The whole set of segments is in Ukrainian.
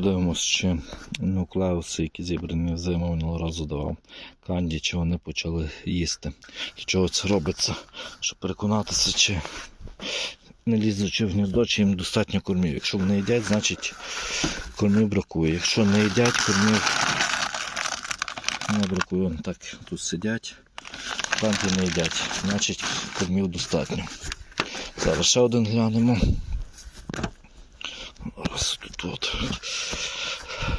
подивимось, чи нуклеуси, які зібрані зиму минулого разу давав канді, чи вони почали їсти. Для чого це робиться? Щоб переконатися, чи не лізучи в гніздо, чи їм достатньо кормів. Якщо вони їдять, значить кормів бракує. Якщо не їдять, кормів не бракує. Вон Так, тут сидять, канді не їдять, значить кормів достатньо. Зараз ще один глянемо. От.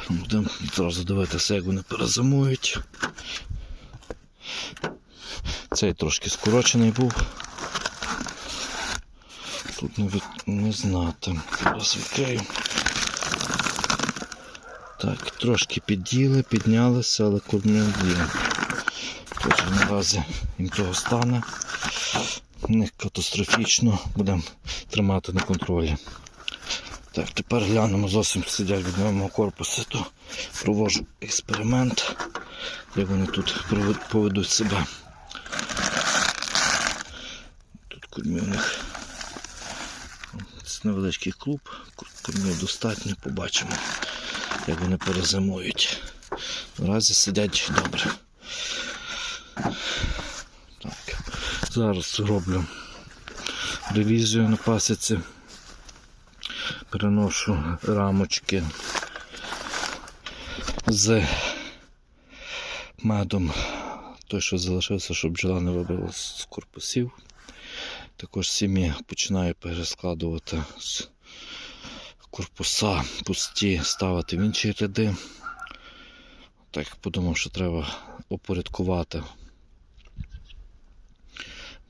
Будемо одразу дивитися, як вони перезимують. Цей трошки скорочений був. Тут не, від... не знати. Зараз відкрию. Так, трошки під'їли, піднялися, але кормів є. Тож наразі їм того стане. Не катастрофічно. Будемо тримати на контролі. Так, тепер глянемо, зовсім сидять від моєму корпусу, то проводжу експеримент, як вони тут поведуть себе. Тут кормів у них це невеличкий клуб, кормів достатньо, побачимо, як вони перезимують. Наразі сидять добре. Так, зараз зроблю ревізію на пасіці переношу рамочки з медом, той, що залишився, щоб бджола не вибила з корпусів. Також сім'ї починаю перескладувати з корпуса пусті, ставити в інші ряди. Так подумав, що треба опорядкувати.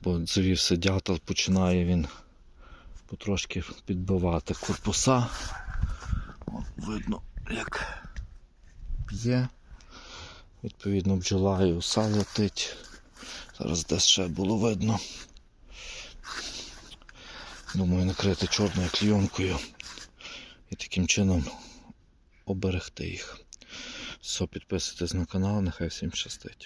Бо завівся дятел, починає він потрошки підбивати корпуса. О, видно, як п'є. Відповідно, бджола і уса летить. Зараз десь ще було видно. Думаю, накрити чорною клійонкою і таким чином оберегти їх. Все, підписуйтесь на канал, нехай всім щастить.